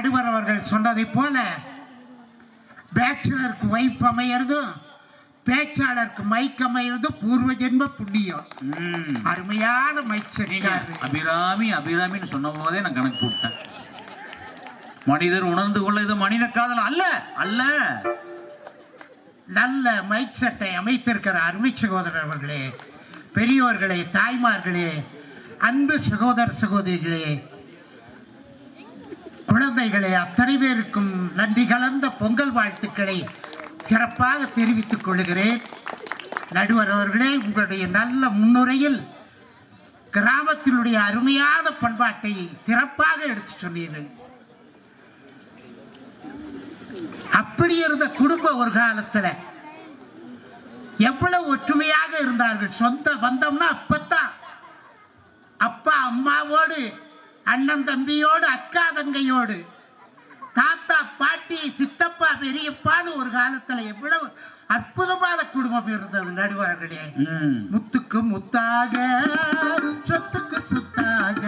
நடுவர் அவர்கள் சொன்னதை போல பேச்சுலருக்கு வைஃப் அமையறதும் பேச்சாளருக்கு மைக் அமையறதும் பூர்வ ஜென்ம புண்ணியம். அருமையான மைக் செட்டாரு அபிராமி அபிராமின்னு சொன்ன போதே நான் கணக்கு போட்டேன் மனிதர் உணர்ந்து கொள்ள இது மனித காதல் அல்ல அல்ல. நல்ல மைக் செட்டை அமைத்திருக்கிற அருமை சகோதரர் அவர்களே பெரியோர்களே தாய்மார்களே அன்பு சகோதர சகோதரிகளே குழந்தைகளே அத்தனை பேருக்கும் நன்றி கலந்த பொங்கல் வாழ்த்துக்களை சிறப்பாக தெரிவித்துக் கொள்கிறேன். நடுவர் அவர்களே உங்களுடைய நல்ல முன்னுரையில் கிராமத்தினுடைய அருமையான பண்பாட்டை சிறப்பாக எடுத்து சொன்னீர்கள். அப்படி இருந்த குடும்பம் ஒரு காலத்தில் எவ்வளவு ஒற்றுமையாக இருந்தார்கள். சொந்த வந்தோம்னா அப்பத்தான். அப்பா அம்மாவோடு அண்ணன் தம்பியோடு அக்கா தங்கையோடு. தாத்தா பாட்டி சித்தப்பா பெரியப்பான்னு ஒரு காலத்துல எவ்வளவு அற்புதமான குடும்பம் இருந்தது நடுவர்களே. முத்துக்கு முத்தாக சொத்துக்கு சொத்தாக.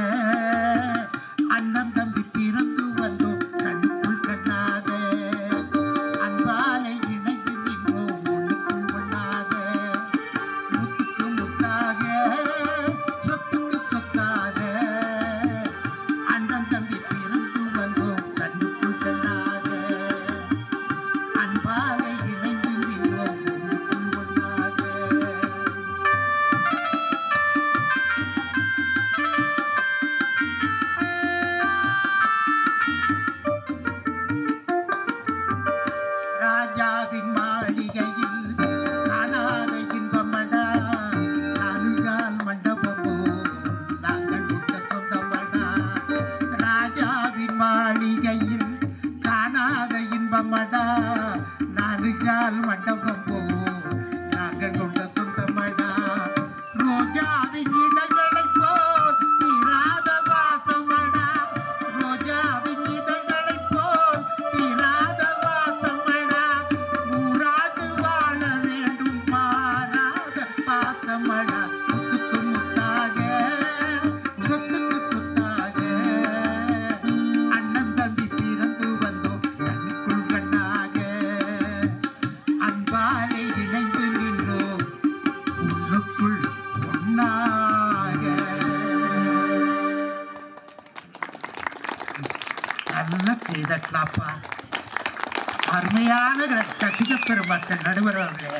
ரசிக பெருமக்கள் நடுவர் அவர்களே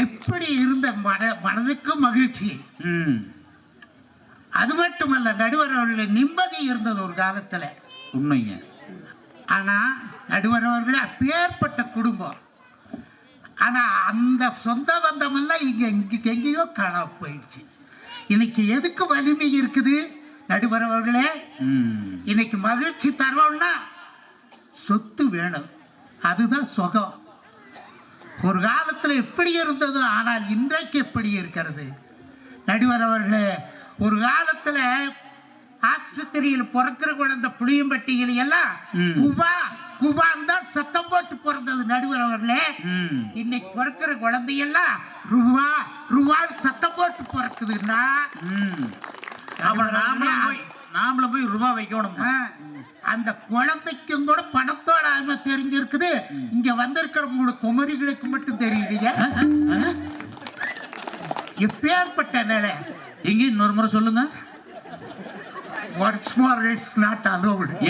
எப்படி இருந்த மன மனதுக்கு மகிழ்ச்சி. அது மட்டுமல்ல நடுவர் அவர்களே நிம்மதி இருந்தது ஒரு காலத்துல. உண்மைங்க. ஆனா நடுவர் அவர்களே அப்பேற்பட்ட குடும்பம். ஆனா அந்த சொந்த பந்தமெல்லாம் இங்க இங்க எங்கேயோ காணாம போயிடுச்சு. இன்னைக்கு எதுக்கு வலிமை இருக்குது நடுவர் அவர்களே. இன்னைக்கு மகிழ்ச்சி தரோம்னா சொத்து வேணும். அதுதான் சுகம் ஒரு காலத்துல எப்படி இருந்ததோ ஆனால் இன்றைக்கு எப்படி இருக்கிறது நடுவர் அவர்களே ஒரு காலத்துல ஆஸ்பத்திரியில் பிறக்கிற குழந்தை புளியம்பட்டியில் எல்லாம். குபா குபான் தான் சத்தம் போட்டு பிறந்தது நடுவர் அவர்களே. இன்னைக்கு பிறக்கிற குழந்தையெல்லாம் ருவா ருவான்னு சத்தம் போட்டு பிறக்குதுன்னா. அப்புறம் நாமளும் போய் நாமளும் போய் ரூபா வைக்கணும்? அந்த குழந்தைக்கும் கூட பணத்தோட அருமை தெரிஞ்சிருக்குது. இங்க வந்திருக்கிறவங்களோட குமரிகளுக்கு மட்டும் தெரியலையே எப்பேற்பட்ட நிலை? எங்க இன்னொரு முறை சொல்லுங்க.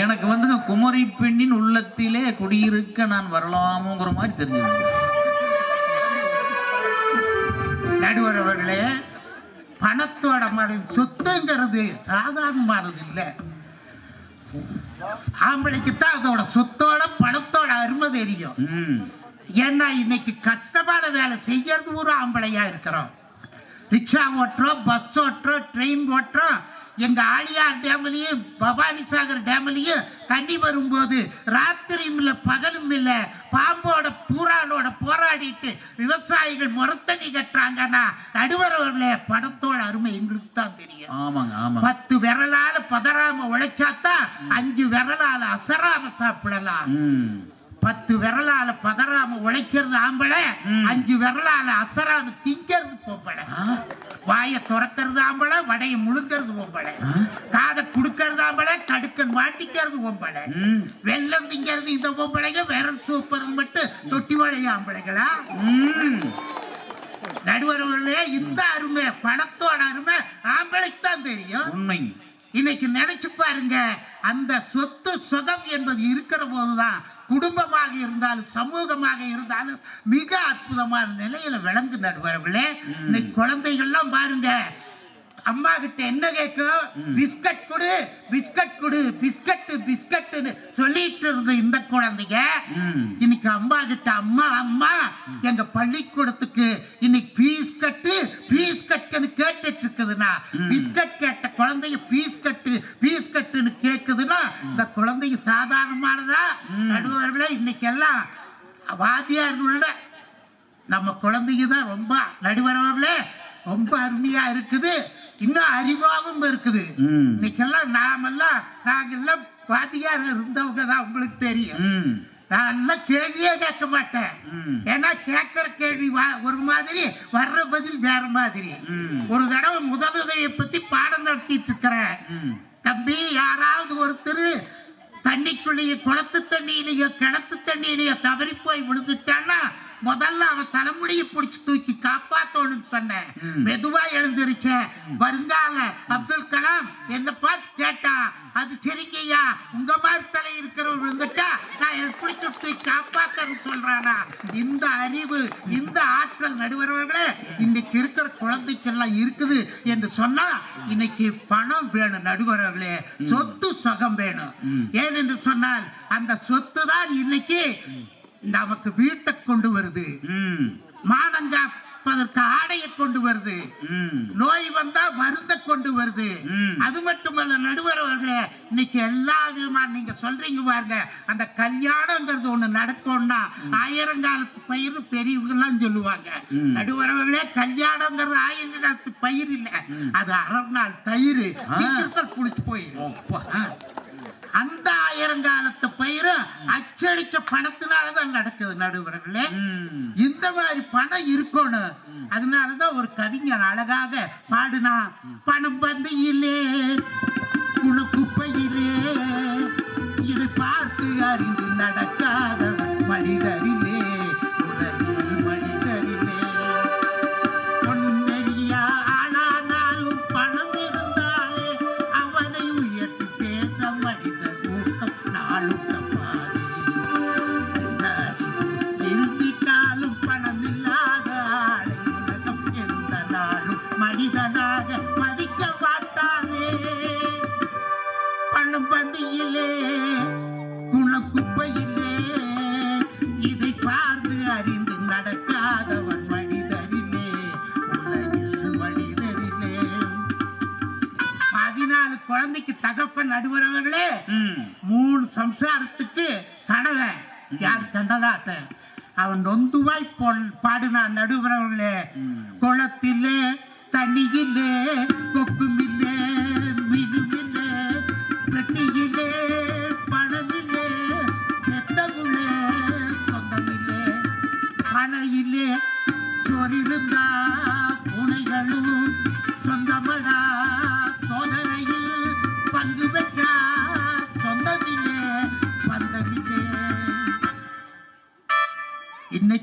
எனக்கு வந்துங்க குமரி பெண்ணின் உள்ளத்திலே குடியிருக்க நான் வரலாமோங்கிற மாதிரி தெரிஞ்சது. நடுவர் அவர்களே பணத்தோட மனம் சொத்துங்கிறது சாதாரணமானது இல்லை ஆம்பளைக்கு தான் அதோட சொத்தோட பணத்தோட அருமை தெரியும். ஏன்னா இன்னைக்கு கஷ்டமான வேலை செய்யறது ஒரு ஆம்பளையா இருக்கிறோம். ரிக்ஷா ஓட்டுறோம் பஸ் ஓட்டுறோம் ட்ரெயின் ஓட்டுறோம். எங்க ஆழியார் டேம்லயும் பவானி சாகர் டேம்லயும் தண்ணி வரும்போது ராத்திரியும் இல்லை பகலும் இல்லை பாம்போட பூரானோட போராடிட்டு விவசாயிகள் முறத்தண்ணி கட்டுறாங்கன்னா நடுவரவர்களே பணத்தோட அருமை எங்களுக்கு தான் தெரியும். ஆமாங்க பத்து விரலால பதறாம உழைச்சாதான் அஞ்சு விரலால அசராம சாப்பிடலாம். பத்து விரலால பதறாம உழைக்கிறது ஆம்பளை அஞ்சு விரலால அசராம திங்கிறது பொம்பளை. வாயை துறக்கிறது ஆம்பளை வடையை முழுங்கிறது பொம்பளை காதை குடுக்கறது ஆம்பளை கடுக்கன் வாட்டிக்கிறது ம். வெள்ளம் திங்கிறது இந்த பொம்பளைங்க விரல் சூப்பர் மட்டும் தொட்டி வாழைய ஆம்பளைங்களா. நடுவர்களே இந்த அருமை பணத்தோட அருமை ஆம்பளைக்கு தான் தெரியும். உண்மை. இன்னைக்கு நினைச்சு பாருங்க அந்த சொத்து சுகம் என்பது இருக்கிற போதுதான் குடும்பமாக இருந்தாலும் சமூகமாக இருந்தாலும் மிக அற்புதமான நிலையில விளங்கு நடுவர்களே. இன்னைக்கு குழந்தைகள்லாம் பாருங்க அம்மா கிட்ட என்ன கேட்கும்? பிஸ்கட் கொடு பிஸ்கட் கொடு பிஸ்கட் பிஸ்கட்னு சொல்லிட்டு இருந்த இந்த குழந்தைங்க. இன்னைக்கு அம்மா கிட்ட அம்மா அம்மா எங்க பள்ளிக்கூடத்துக்கு இன்னைக்கு பீஸ் கட்டு பீஸ் கட்டுன்னு கேட்டுட்டு இருக்குதுன்னா பிஸ்கட் குழந்தைங்க பீஸ் கட்டு பீஸ் கட்டுன்னு கேக்குதுன்னா இந்த குழந்தைங்க சாதாரணமானதா? நடுவர்களே இன்னைக்கு எல்லாம் வாத்தியார்களோட நம்ம குழந்தைங்க தான் ரொம்ப நடுவரவர்களே ரொம்ப அருமையா இருக்குது. இன்னும் அறிவாகவும் இருக்குது. இன்னைக்கெல்லாம் நாமெல்லாம் நாங்கெல்லாம் வாத்தியார் இருந்தவங்க தான் உங்களுக்கு தெரியும். நான் எல்லாம் கேள்வியே கேட்க மாட்டேன். ஏன்னா கேட்கிற கேள்வி ஒரு மாதிரி வர்ற பதில் வேற மாதிரி. ஒரு தடவை முதலுதவியை பத்தி பாடம் நடத்திட்டு இருக்கிறேன். தம்பி யாராவது ஒருத்தர் தண்ணிக்குள்ளேயே குளத்து தண்ணியிலேயோ கிணத்து தண்ணியிலேயோ தவறி போய் விழுந்துட்டான்னா முதல்ல அவன் தலைமுடியை பிடிச்சி தூக்கி காப்பாத்தோன்னு சொன்னேன். மெதுவா எழுந்திருச்சேன் வருங்கால அப்துல் கலாம் என்ன பார்த்து கேட்டா அது சரிங்கய்யா உங்க மாதிரி தலை இருக்கிறவர் விழுந்துட்டா நான் எப்படி தூக்கி காப்பாத்தன்னு சொல்றானா. இந்த அறிவு இந்த ஆற்றல் நடுவர்களே இன்னைக்கு இருக்கிற குழந்தைக்கெல்லாம் இருக்குது என்று சொன்னா இன்னைக்கு பணம் வேணும் நடுவர்களே சொத்து சுகம் வேணும். ஏனென்று சொன்னால் அந்த சொத்து தான் இன்னைக்கு நமக்கு வீட்டை கொண்டு வருது. மானங்காப்பதற்கு ஆடையை கொண்டு வருது. நோய் வந்தா மருந்த கொண்டு வருது. அது மட்டுமல்ல நடுவரவர்களே இன்னைக்கு எல்லா விதமான நீங்க சொல்றீங்க பாருங்க அந்த கல்யாணங்கிறது ஒண்ணு நடக்கும்னா ஆயிரங்காலத்து பயிர் பெரியவங்க எல்லாம் சொல்லுவாங்க. நடுவரவர்களே கல்யாணங்கிறது ஆயிரங்காலத்து பயிர் இல்ல அது அரை நாள் தயிர் சீக்கிரத்தில் புளிச்சு அப்பா. ஆ. அந்த ஆயிரங்காலத்து பயிர் அச்சடிச்ச பணத்தினாலதான் நடக்குது நடுவர்களே. இந்த மாதிரி பணம் இருக்கணும். அதனாலதான் ஒரு கவிஞர் அழகாக பாடுனா பணம் பந்தியிலே குணக்குப்பையிலே இது பார்த்து அறிந்து நடக்காதவன் மனிதரிலே நடுவரவர்களே. மூணு சம்சாரத்துக்கு கடலை யார் கண்டதாசன் அவன் நொந்துவாய் பொன் பாடினான் நடுவரவர்களே குளத்திலே தண்ணியிலே கொக்குமில்லே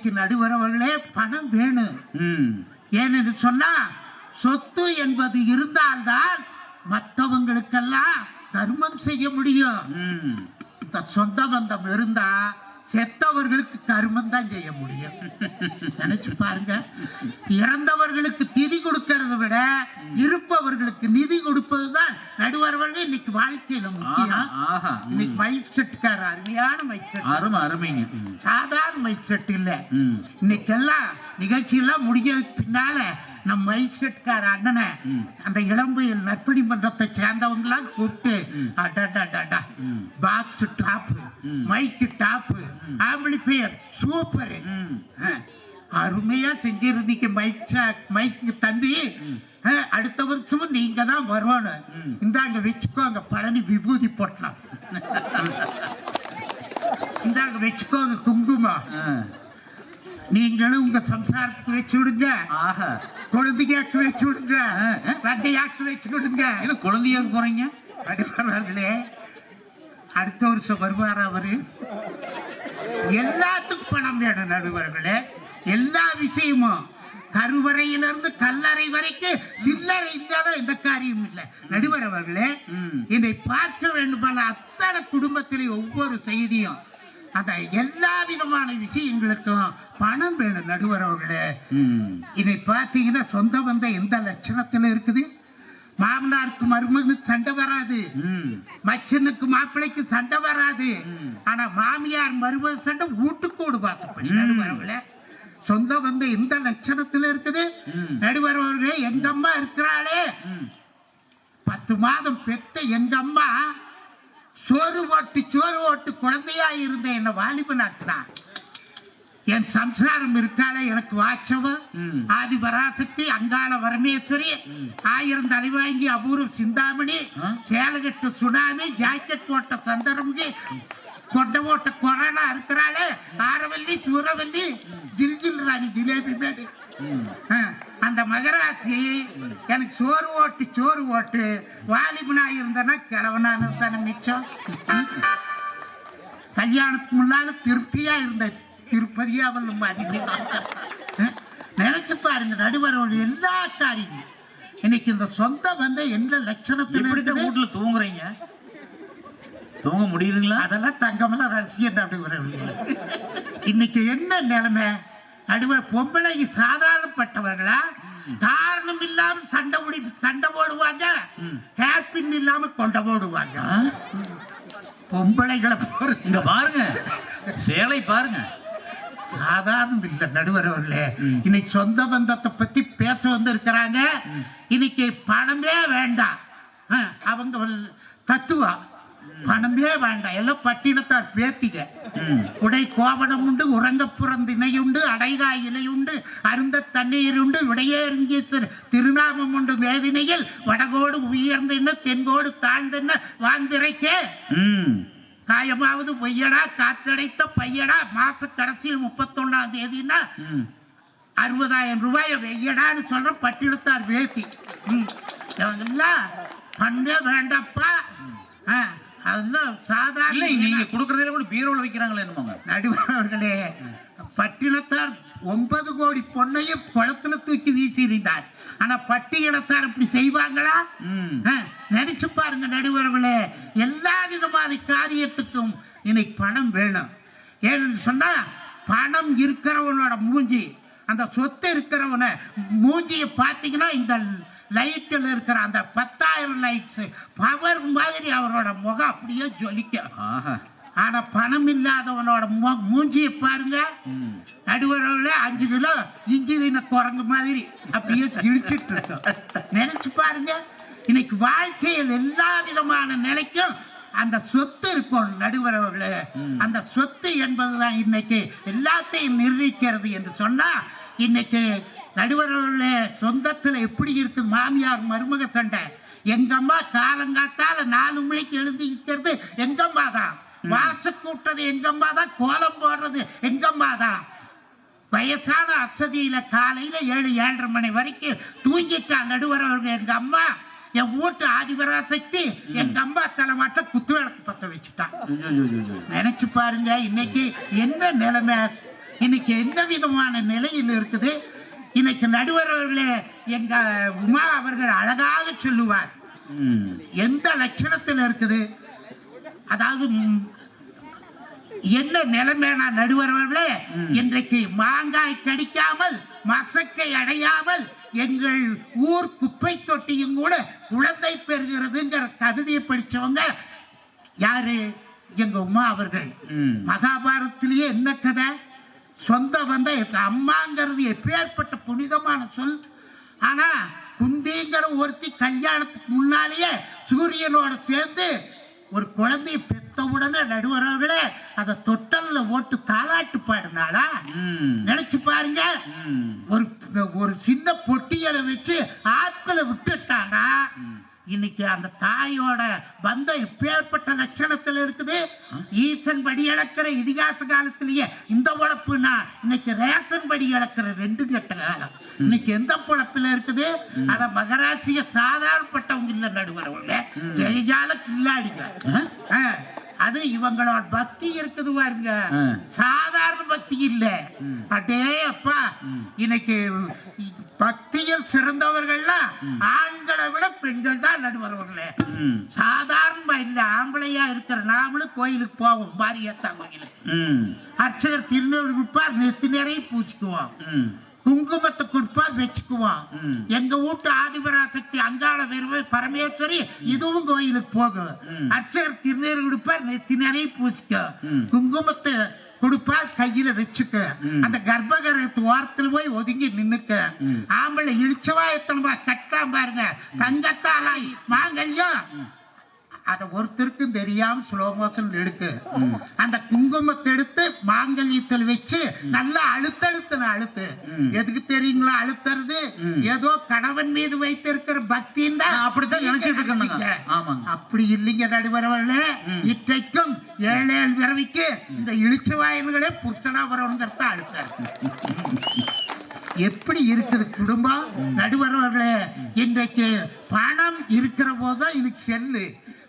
இன்னைக்கு நடுவரவர்களே பணம் வேணும் ம். ஏனென்று சொன்னா சொத்து என்பது இருந்தால்தான் மற்றவங்களுக்கெல்லாம் தர்மம் செய்ய முடியும். இந்த சொந்த பந்தம் இருந்தா செத்தவர்களுக்கு கருமம் தான் செய்ய முடியும். நினைச்சு பாருங்க. இறந்தவர்களுக்கு திதி கொடுக்கறத விட இருப்பவர்களுக்கு நிதி கொடுப்பது தான் நடுவர்கள் இன்னைக்கு வாழ்க்கையில முக்கியம். இன்னைக்கு மைக் செட்டுக்கார அருமையான மைக் செட் அருமை அருமைங்க. சாதாரண மைக் செட் இல்ல. இன்னைக்கெல்லாம் நிகழ்ச்சியெல்லாம் முடிஞ்சதுக்கு பின்னால நம்ம மைக் செட்கார அண்ணனை அந்த இளம்புயல் நற்பணி மன்றத்தை சேர்ந்தவங்களாம் கூப்பிட்டு அடடடடா box top mic top amplifier super. அருமையா செஞ்சிருந்தீங்க மைக் மைக்கு தம்பி. அடுத்த வருஷமும் நீங்க தான் வரணும் இந்தாங்க வச்சுக்கோங்க பழனி விபூதி போட்டலாம். இந்தாங்க வச்சுக்கோங்க குங்குமம். நீங்களும் உங்க சம்சாரத்துக்கு வச்சு விடுங்க. ஆஹா. குழந்தையாக்கு வச்சு விடுங்க. தந்தையாக்கு வச்சு விடுங்க. என்ன குழந்தையாக போறீங்க? நடுவர்களே அடுத்த வருஷம் வருவார் அவரு. எல்லாத்துக்கும் பணம் வேணும் நடுவர்களே. எல்லா விஷயமும். கருவறையிலிருந்து கல்லறை வரைக்கும் சில்லறை இல்லாத எந்த காரியம் இல்லை. நடுவர் அவர்களே. என்னை பார்க்க வேண்டுமான அத்தனை குடும்பத்திலே ஒவ்வொரு செய்தியும் அந்த எல்லா விதமான விஷயங்களுக்கும் பணம் வேணும் நடுவர் அவர்களே ம். இதை பார்த்தீங்கன்னா சொந்த பந்த எந்த லட்சணத்துல இருக்குது மாமனாருக்கு மருமகனுக்கு சண்டை வராது. மச்சனுக்கு மாப்பிள்ளைக்கு சண்டை வராது ஆனா மாமியார் மருமக சண்டை வீட்டுக்கோடு பார்த்தபடி ம். நடுவரவுல சொந்த பந்த எந்த லட்சணத்துல இருக்குது. நடுவரவர்களே எங்க அம்மா இருக்கிறாளே. பத்து மாதம் பெத்த எங்க அம்மா சோறு ஓட்டு சோறு ஓட்டு குழந்தையா இருந்த என்ன வாலிபனாக்குனா என் சம்சாரம் இருக்காளே எனக்கு வாச்சவம் ம். ஆதி பராசக்தி அங்காள வரமேஸ்வரி ஆயிரம் தலைவாங்கி அபூர்வ சிந்தாமணி? சேலகட்டு சுனாமி ஜாக்கெட் போட்ட சந்தரமுகி கொண்ட ஓட்ட கொரோனா இருக்கிறாளே ஆரவல்லி சூரவல்லி ஜில் ஜில் ராணி ஜிலேபி மேடு அந்த மகராசி எனக்கு சோறு ஓட்டு சோறு ஓட்டு. வாலிபனா இருந்தனா கிழவனானு தானே மிச்சம். கல்யாணத்துக்கு முன்னால திருப்தியா இருந்த திருப்பதியாவல் நினைச்சு பாருங்க நடுவரோட எல்லா காரியமும். இன்னைக்கு இந்த சொந்த வந்து எந்த லட்சணத்தில் வீட்டுல தூங்குறீங்க? தூங்க முடியுதுங்களா? அதெல்லாம் தங்கமெல்லாம் ரசிகர் நடுவர்கள் இன்னைக்கு என்ன நிலைமை? நடுவர் பொம்பளை சாதாரணப்பட்டவர்களா? காரணம் இல்லாம சண்டை முடி சண்டை போடுவாங்க. ஹேப்பின் இல்லாம கொண்ட போடுவாங்க. பொம்பளைகளை இங்க பாருங்க. சேலை பாருங்க. சாதாரணம் இல்லை நடுவர் அவர்களே இன்னைக்கு சொந்த பந்தத்தை பத்தி பேச வந்து இருக்கிறாங்க இன்னைக்கு பணமே வேண்டாம். அவங்க வந்து தத்துவா பணமே வேண்டாம் எல்லாம் பட்டினத்தார் பேத்திக. உடை கோவணம் உண்டு உறங்கப்புறம் திணையுண்டு அடைகா இலையுண்டு அருந்த தண்ணீர் உண்டு விடையேறுங்கீசர் திருநாமம் உண்டு மேதினையில் வடகோடு உயர்ந்தென்ன தென்கோடு தாழ்ந்தென்ன வாந்திரைக்கே ம். காயமாவது பொய்யடா காத்தடைத்த பையடா மாச கடைசியில் முப்பத்தொன்னாம் தேதினா. அறுபதாயிரம் ரூபாய் வெய்யடான்னு சொல்ற பட்டினத்தார் வேத்தி ம். இவங்கெல்லாம் பண்ணவே வேண்டாப்பா ஆ, அதுதான் இல்லை சாதாரண நீங்க கொடுக்கறதுல கூட பீரோல வைக்கிறாங்களே என்னமோங்க? நடுவர்களே பட்டினத்தார் ஒன்பது கோடி பொண்ணையும் குளத்துல தூக்கி வீசியிருந்தார். ஆனா பட்டி இனத்தார் அப்படி செய்வாங்களா? ம். ஆ, நினைச்சு பாருங்க நடுவர்களே. எல்லா விதமான காரியத்துக்கும் இன்னைக்கு பணம் வேணும். ஏன்னு சொன்னா பணம் இருக்கிறவனோட மூஞ்சி அந்த சொத்து இருக்கிறவனை மூஞ்சியை பார்த்தீங்கன்னா இந்த லைட்டில் இருக்கிற அந்த பத்தாயிரம் லைட்ஸ் பவர் மாதிரி அவரோட முகம் அப்படியே ஜொலிக்கும். ஆஹா. ஆனா பணம் இல்லாதவனோட மு- மூஞ்சியை பாருங்க. நடுவரவுல அஞ்சு கிலோ இஞ்சி தின குரங்கு மாதிரி அப்படியே இழிச்சிட்டு இருக்கோம் நினைச்சு பாருங்க இன்னைக்கு வாழ்க்கையில் எல்லா விதமான நிலைக்கும் அந்த சொத்து இருக்கும் நடுவரவுகளே. அந்த சொத்து என்பதுதான் இன்னைக்கு எல்லாத்தையும் நிர்ணயிக்கிறது என்று சொன்னா இன்னைக்கு நடுவரவுல சொந்தத்துல எப்படி இருக்குது மாமியார் மருமக சண்டை? எங்க அம்மா காலங்காத்தால நாலு மணிக்கு எழுந்து நிற்கிறது எங்க அம்மா தான் வாச கூட்டது எங்க அம்மா தான்? கோலம் போடுறது எங்க அம்மா தான்? வயசான அசதியில காலையில ஏழு ஏழரை மணி வரைக்கும் தூங்கிட்டா நடுவரவர்கள் எங்க அம்மா என் வீட்டு ஆதிபராசக்தி எங்க அம்மா தலைமாட்ட குத்து விளக்கு பத்த வச்சுட்டான். நினைச்சு பாருங்க இன்னைக்கு என்ன நிலைமை இன்னைக்கு எந்த விதமான நிலையில் இருக்குது இன்னைக்கு நடுவரவர்களே எங்க உமா அவர்கள் அழகாக சொல்லுவார். எந்த லட்சணத்தில் இருக்குது அதாவது என்ன நிலைமைனா நடுவர்களே இன்றைக்கு மாங்காய் கடிக்காமல் மசக்கை அடையாமல் எங்கள் ஊர் குப்பை தொட்டியும் கூட குழந்தை பெறுகிறதுங்கிற கவிதையை படிச்சவங்க யாரு? எங்க உமா அவர்கள். ம். மகாபாரதத்திலேயே என்ன கதை? சொந்த வந்த அம்மாங்கிறது எப்பேற்பட்ட புனிதமான சொல். ஆனா குந்திங்கிற ஒருத்தி கல்யாணத்துக்கு முன்னாலேயே சூரியனோட சேர்ந்து ஒரு குழந்தைய பெத்த உடனே நடுவர்களே அதை தொட்டல்ல ஓட்டு தாலாட்டு பாடினாளா. நினைச்சு பாருங்க. ஒரு ஒரு சின்ன பொட்டியலை வச்சு ஆத்துல விட்டுட்டானா? இன்னைக்கு அந்த தாயோட பந்தம் எப்பேற்பட்ட லட்சணத்துல இருக்குது. ஈசன் படி இழக்கிற இதிகாச காலத்திலேயே இந்த உழப்புனா இன்னைக்கு ரேஷன் படி இழக்கிற ரெண்டு கெட்ட காலம். இன்னைக்கு எந்த பொழப்புல இருக்குது? அத மகராசிய சாதாரணப்பட்டவங்க இல்ல நடுவரவங்க ஜெயஜால கில்லாடிங்க அது இவங்களோட பக்தி இருக்குது பாருங்க. சாதாரண பக்தி இல்ல. அடே அப்பா இன்னைக்கு பக்தியில் சிறந்தவர்கள்லாம் ஆண்களை விட பெண்கள் தான் நடுவரவர்களே ம். சாதாரணமா இல்ல ஆம்பளையா இருக்கிற நாமளும் கோயிலுக்கு போவோம் மாரியத்தா கோயிலுக்கு. ம். அர்ச்சகர் கொடுப்பார் நெத்தி நிறைய பூச்சிக்குவோம் குங்குமத்தை கொடுப்பார் வச்சுக்குவோம். எங்க வீட்டு ஆதிபராசக்தி அங்காள வெறுவை பரமேஸ்வரி இதுவும் கோயிலுக்கு போகும். அர்ச்சகர் திருநீர் கொடுப்பார் நெத்தி நிறைய. குங்குமத்தை கொடுப்பார் கையில வச்சுக்க. அந்த கர்ப்பகரத்து ஓரத்துல போய் ஒதுங்கி நின்னுக்க. ஆம்பளை இழிச்சவா எத்தனமா கட்டாம பாருங்க தங்கத்தாலாய் மாங்கல்யம் அத ஒருத்தருக்கும் தெரியாம ஸ்லோ மோஷன் எடுக்கு அந்த குங்குமத்தை எடுத்து மாங்கல்யத்தில் வச்சு நல்லா அழுத்தழுத்து அழுத்து. எதுக்கு தெரியுங்களா? அழுத்துறது. ஏதோ கணவன் மீது வைத்திருக்கிற பக்தின்னு தான். அப்படித்தான் நினைச்சிட்டு. ஆமாங்க. அப்படி இல்லைங்க நடுவரவர்களே. ம். இற்றைக்கும் ஏழு ஏழு பிறவிக்கு இந்த இழிச்ச வாயன்களே புருஷனா வரவங்கிறத அழுத்தார் எப்படி இருக்குது குடும்பம்? நடுவரவர்களே இன்றைக்கு பணம் இருக்கிற போது தான் இன்னைக்கு செல்லு.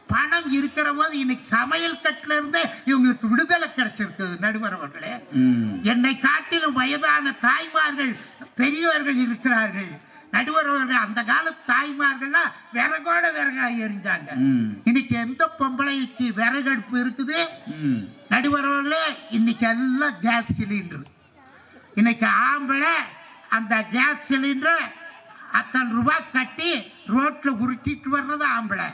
பணம் இருக்கிற போது இன்னைக்கு சமையல் கட்டுல இருந்து இவங்களுக்கு விடுதலை கிடைச்சிருக்குது ம். என்னை காட்டிலும் வயதான தாய்மார்கள் பெரியவர்கள் இருக்கிறார்கள். நடுவரவர்கள் அந்த கால தாய்மார்கள்லாம் விறகோட விறகா எரிஞ்சாங்க. இன்னைக்கு எந்த பொம்பளைக்கு விறகடுப்பு இருக்குது? ம். நடுவரவர்களே இன்னைக்கு எல்லாம் கேஸ் சிலிண்டர். இன்னைக்கு ஆம்பளை அந்த கேஸ் சிலிண்டரை அத்தனை ரூபாய் கட்டி ரோட்ல உருட்டிட்டு வர்றது ஆம்பளை.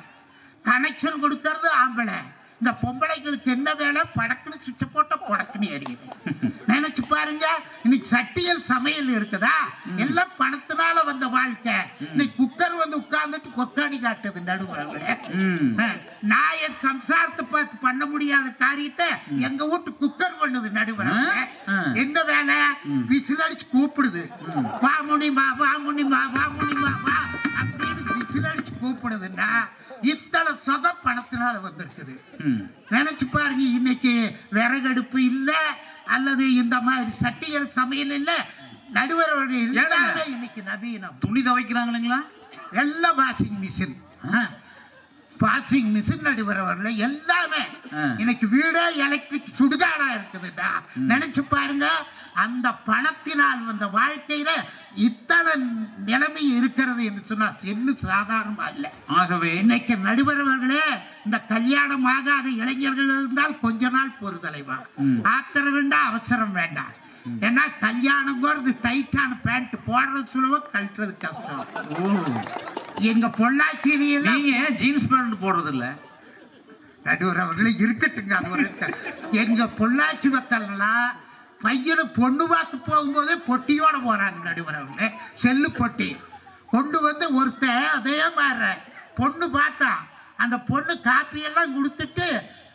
கனெக்ஷன் கொடுக்கறது ஆம்பளை. இந்த பொம்பளைங்களுக்கு என்ன வேலை? படக்குன்னு சுவிட்ச போட்ட புடக்குன்னு எரியுது நினைச்சு பாருங்க இன்னைக்கு சட்டியல் சமையல் இருக்குதா? எல்லாம் பணத்தினால வந்த வாழ்க்கை. இன்னைக்கு குக்கர் வந்து உட்கார்ந்துட்டு கொத்தாடி காட்டுது நடுவுறவங்களே ம். நான் என் சம்சாரத்தை பார்த்து பண்ண முடியாத காரியத்தை எங்க வீட்டு குக்கர் பண்ணுது நடுவரங்க ஆ. என்ன வேலை? விசில் அடிச்சு கூப்பிடுது. வா முனிமா வா முனிமா வா முனிமா வா. அப்படின்னு விசில் அடிச்சு கூப்பிடுதுன்னா இத்தனை சொகம் பணத்தினால வந்திருக்குது. நினைச்சு பாருங்க இன்னைக்கு விறகடுப்பு இல்ல அல்லது இந்த மாதிரி சட்டிகள் சமையல் இல்ல நடுவரோட எல்லாமே இன்னைக்கு நவீனம். துணி துவைக்கிறாங்களா எல்லாம் வாஷிங் மிஷின் வாஷிங் மிஷின் நடுவரவர்ல எல்லாமே ஆ. இன்னைக்கு வீடே எலக்ட்ரிக் சுடுகாடா இருக்குதுடா. நினைச்சு பாருங்க அந்த பணத்தினால் வந்த வாழ்க்கையில இத்தனை நிலைமை இருக்கிறது என்று சொன்னா செல்லு சாதாரணமா இல்ல. ஆகவே இன்னைக்கு நடுவரவர்களே இந்த கல்யாணம் ஆகாத இளைஞர்கள் இருந்தால் கொஞ்ச நாள் பொறுதலைவா? ம். ஆத்திரம் வேண்டாம் அவசரம் வேண்டாம் ஏன்னா கல்யாணங்கிறது டைட்டான பேண்ட் போடுறது சுலபம் கழட்டுறது கஷ்டம். எங்க பொள்ளாச்சியில நீங்க ஜீன்ஸ் பேண்ட் போடுறது இல்ல நடுவர் அவர்களே இருக்கட்டுங்க அது ஒரு. எங்க பொள்ளாச்சி மக்கள்லாம் பையனை பொண்ணு பார்க்க போகும்போதே பொட்டியோட போறாங்க நடுவர் அவர்களே செல்லு பொட்டி. கொண்டு வந்து ஒருத்தன் அதே மாதிரி பொண்ணு பார்த்தா அந்த பொண்ணு காப்பியெல்லாம் கொடுத்துட்டு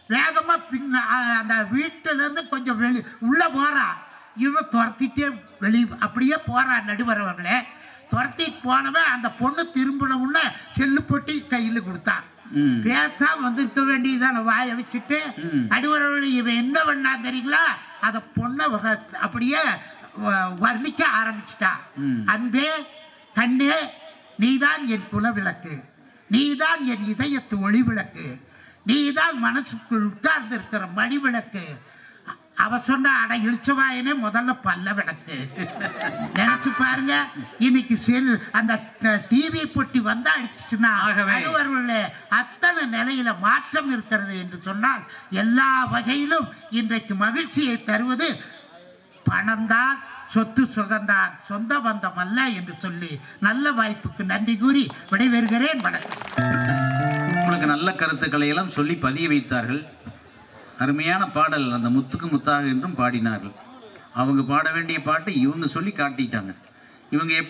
வேகமா பின்ன அந்த வீட்டுல இருந்து கொஞ்சம் வெளி உள்ள போறா. இவன் துரத்திட்டே வெளி அப்படியே போறான் நடுவர் அவர்களே துரத்திட்டு போனவன் அந்த பொண்ணு திரும்பின உடனே செல்லு பொட்டி கையில் கொடுத்தான் பேசாம வந்திருக்க வேண்டியதான வாயை வச்சுட்டு. ம். நடுவர்கள் இவன் என்ன பண்ணா தெரியுங்களா? அத பொண்ணை அப்படியே வர்ணிக்க ஆரம்பிச்சிட்டா. அன்பே கண்ணே நீதான் என் குலவிளக்கு. நீதான் என் இதயத்து ஒளி விளக்கு நீதான் மனசுக்குள் உட்கார்ந்து இருக்கிற மணி விளக்கு அவ சொன்ன அட இழிச்சவாயனே முதல்ல பல்ல விளக்கு. நினைச்சு பாருங்க இன்னைக்கு செல் அந்த டிவி பொட்டி வந்தா அடிச்சுச்சுன்னா ஆகவே. நடுவர்களே அத்தனை நிலையில மாற்றம் இருக்கிறது என்று சொன்னால் எல்லா வகையிலும் இன்றைக்கு மகிழ்ச்சியை தருவது பணம்தான் சொத்து சுகந்தான் சொந்த பந்தம் அல்ல என்று சொல்லி நல்ல வாய்ப்புக்கு நன்றி கூறி விடைபெறுகிறேன். வணக்கம். உங்களுக்கு நல்ல கருத்துக்களை எல்லாம் சொல்லி பதிய வைத்தார்கள். அருமையான பாடல் அந்த முத்துக்கு முத்தாக என்றும் பாடினார்கள். அவங்க பாட வேண்டிய பாட்டு இவங்க சொல்லி காட்டிட்டாங்க. இவங்க எப்படி